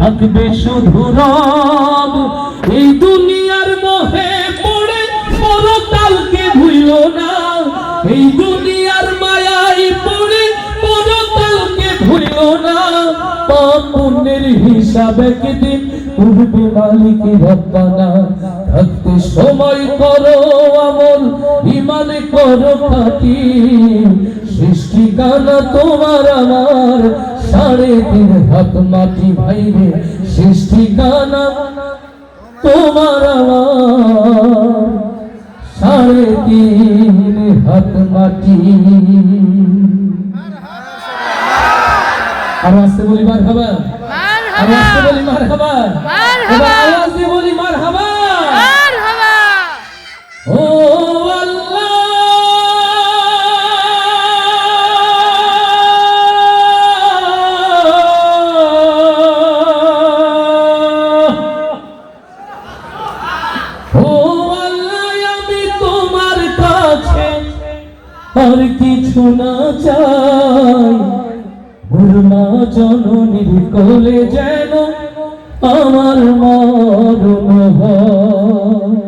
থাকবে শুধু রব। এই দুনিয়ার মোহে পড়ে, পরকালকে ভুলো না। এই দুনিয়ার মায়ায় পড়ে, পরকালকে ভুলো না। পাপ পুণ্যের হিসাব একদিন উঠবে মালিক রব্বানা থাকতে সময় করো। ইমানে করো সৃষ্টি গানা তোমার আমার। সাড়ে তিন হাত মাটি ভাইরে সৃষ্টি গানা তোমার আমার। সাড়ে তিন হাত মাটি। আর আসতে বলি মার খাবার আর আসতে বলি মার খাবার। আওয়াজ দিয়ে বলি ও আল্লাহ তোমার কাছে আর কিছু না চাই। গুরমা জননীর কোলে যেন আমার মরণ হয়।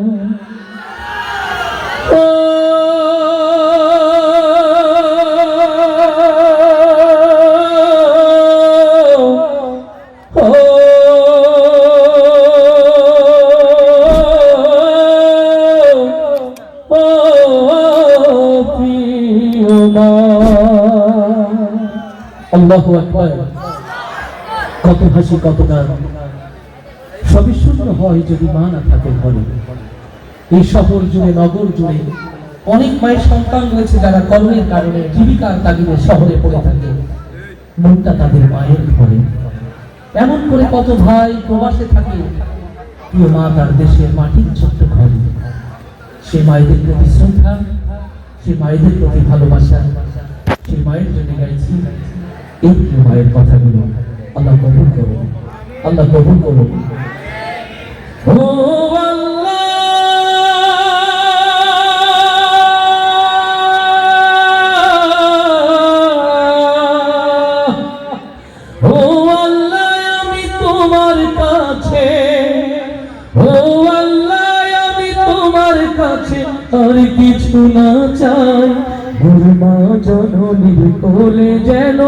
ও প্রিয় কত হাসি, কত গান। সবই শূন্য হয় যদি মা না থাকে ঘরে। এই শহর জুড়ে, নগর জুড়ে অনেক মায়ের সন্তান রয়েছে যারা কর্মের কারণে জীবিকার তাগিদে শহরে পড়ে থাকে। মনটা তাদের মায়ের ঘরে। এমন করে কত ভাই প্রবাসে থাকে। প্রিয় মা তার দেশের মাটির ছোট্ট ঘরে। সে মায়েদের প্রতি শ্রদ্ধা সে মায়েদের প্রতি ভালোবাসা সে মায়ের জন্য গাইছি এই মায়ের কথাগুলো। আল্লাহ কবুল করুন, আল্লাহ কবুল করুন। তোমার কাছে কাছে আর কিছু না চাই। গুরমা জননীর কোলে যেন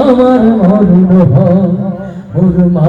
আমার মরণ হয়। গুরমা